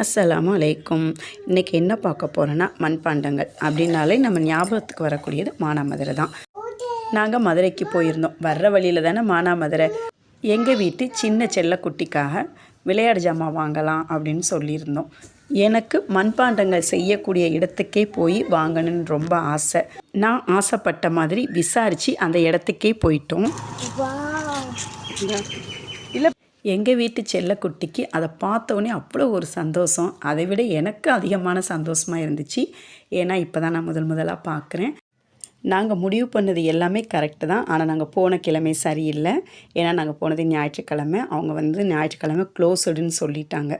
அஸ்ஸலாமு அலைக்கும். இன்றைக்கி என்ன பார்க்க போகிறோன்னா மண்பாண்டங்கள் அப்படின்னாலே நம்ம ஞாபகத்துக்கு வரக்கூடியது மானாமதுரை தான். நாங்கள் மதுரைக்கு போயிருந்தோம். வர்ற வழியில் தானே மானாமதுரை. எங்கள் வீட்டு சின்ன செல்லக்குட்டிக்காக விளையாட்டு ஜாமான் வாங்கலாம் அப்படின்னு சொல்லியிருந்தோம். எனக்கு மண்பாண்டங்கள் செய்யக்கூடிய இடத்துக்கே போய் வாங்கணும்னு ரொம்ப ஆசை. நான் ஆசைப்பட்ட மாதிரி விசாரித்து அந்த இடத்துக்கே போயிட்டோம். எங்கள் வீட்டு செல்லக்குட்டிக்கு அதை பார்த்தோன்னே அவ்வளோ ஒரு சந்தோஷம். அதை விட எனக்கு அதிகமான சந்தோஷமாக இருந்துச்சு. ஏன்னா இப்போ தான் நான் முதல் முதலாக பார்க்குறேன் நாங்கள் முடிவு பண்ணது எல்லாமே கரெக்டு தான். ஆனால் நாங்கள் போன கிழமை சரியில்லை. ஏன்னா நாங்கள் போனது ஞாயிற்றுக்கிழமை. அவங்க வந்து ஞாயிற்றுக்கிழமை க்ளோஸ்டுன்னு சொல்லிட்டாங்க.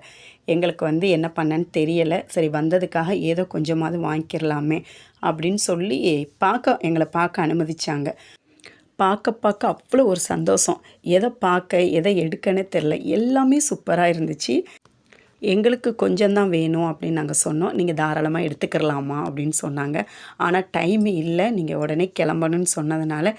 எங்களுக்கு வந்து என்ன பண்ணேன்னு தெரியலை. சரி வந்ததுக்காக ஏதோ கொஞ்சமாவது வாங்கிக்கிறலாமே அப்படின்னு சொல்லி பார்க்க எங்களை பார்க்க அனுமதித்தாங்க பார்க்க பார்க்க அவ்வளோ ஒரு சந்தோஷம். எதை பார்க்க எதை எடுக்கன்னு தெரில எல்லாமே சூப்பராக இருந்துச்சு. எங்களுக்கு கொஞ்சம்தான் வேணும் அப்படின்னு நாங்கள் சொன்னோம். நீங்கள் தாராளமாக எடுத்துக்கிறலாமா அப்படின்னு சொன்னாங்க. ஆனால் டைம் இல்லை. நீங்கள் உடனே கிளம்பணும்னு சொன்னதுனால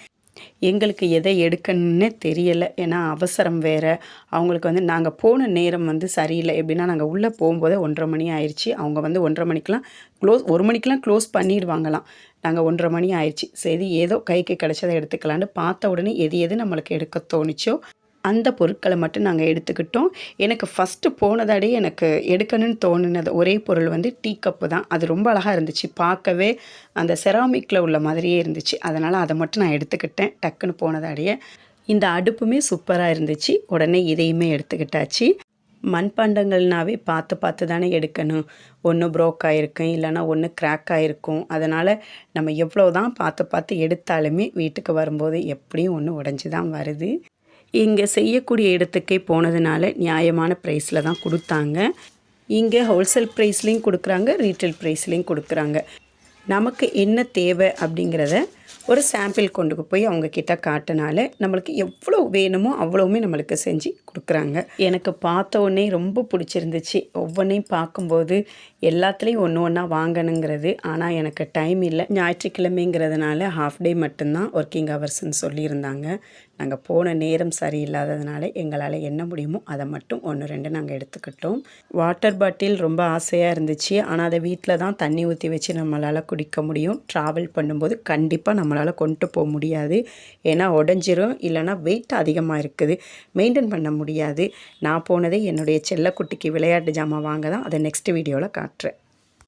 எங்களுக்கு எதை எடுக்கணும்னே தெரியலை. ஏன்னா அவசரம் வேறு. அவங்களுக்கு வந்து நாங்கள் போன நேரம் வந்து சரியில்லை. எப்படின்னா நாங்கள் உள்ளே போகும்போதே ஒன்றரை மணி ஆயிடுச்சு. அவங்க வந்து ஒன்றரை மணிக்கெலாம் க்ளோஸ் ஒரு மணிக்கெலாம் க்ளோஸ் பண்ணிடுவாங்களாம். நாங்கள் ஒன்றரை மணி ஆயிடுச்சு. சரி ஏதோ கைக்கு கிடைச்சதை எடுத்துக்கலான்னு பார்த்த உடனே எது எது நம்மளுக்கு எடுக்க தோணுச்சோ அந்த பொருட்களை மட்டும் நாங்கள் எடுத்துக்கிட்டோம். எனக்கு ஃபஸ்ட்டு போனதாடே எனக்கு எடுக்கணும்னு தோணுனது ஒரே பொருள் வந்து டீ கப்பு தான். அது ரொம்ப அழகாக இருந்துச்சு. பார்க்கவே அந்த செராமிக்கில் உள்ள மாதிரியே இருந்துச்சு. அதனால் அதை மட்டும் நான் எடுத்துக்கிட்டேன். டக்குன்னு போனதாடையே இந்த அடுப்புமே சூப்பராக இருந்துச்சு. உடனே இதையுமே எடுத்துக்கிட்டாச்சு. மண்பாண்டங்கள்னாவே பார்த்து பார்த்து தானே எடுக்கணும். ஒன்று ப்ரோக் ஆகிருக்கும் இல்லைனா ஒன்று கிராக் ஆகிருக்கும் அதனால் நம்ம எவ்வளோ தான் பார்த்து பார்த்து எடுத்தாலுமே வீட்டுக்கு வரும்போது எப்படியும் ஒன்று உடஞ்சி தான் வருது. இங்கே செய்யக்கூடிய இடத்துக்கே போனதுனால நியாயமான ப்ரைஸில் தான் கொடுத்தாங்க. இங்கே ஹோல்சேல் ப்ரைஸ்லேயும் கொடுக்குறாங்க ரீட்டைல் ப்ரைஸ்லேயும் கொடுக்குறாங்க. நமக்கு என்ன தேவை அப்படிங்கிறத ஒரு சாம்பிள் கொண்டு போய் அவங்க கிட்ட காட்டினால நம்மளுக்கு எவ்வளோ வேணுமோ அவ்வளோவுமே நம்மளுக்கு செஞ்சு கொடுக்குறாங்க. எனக்கு பார்த்த உடனே ரொம்ப பிடிச்சிருந்துச்சு. ஒவ்வொன்றையும் பார்க்கும்போது எல்லாத்துலேயும் ஒன்று ஒன்றா வாங்கணுங்கிறது. ஆனால் எனக்கு டைம் இல்லை. ஞாயிற்றுக்கிழமைங்கிறதுனால ஹாஃப் டே மட்டும்தான் ஒர்க்கிங் ஹவர்ஸ்ன்னு சொல்லியிருந்தாங்க. நாங்கள் போன நேரம் சரியில்லாததுனால எங்களால் என்ன முடியுமோ அதை மட்டும் ஒன்று ரெண்டு நாங்கள் எடுத்துக்கிட்டோம். வாட்டர் பாட்டில் ரொம்ப ஆசையாக இருந்துச்சு. ஆனால் அதை வீட்டில் தான் தண்ணி ஊற்றி வச்சு நம்மளால் குடிக்க முடியும். ட்ராவல் பண்ணும்போது கண்டிப்பாக நம்மளால் கொண்டு போக முடியாது. ஏன்னா உடஞ்சிரும். இல்லைனா வெயிட் அதிகமாக இருக்குது. மெயின்டைன் பண்ண முடியாது. நான் போனதே என்னுடைய செல்லக்குட்டிக்கு விளையாட்டு ஜாமான் வாங்க தான். அதை நெக்ஸ்ட் வீடியோவில் காட்டுறேன்.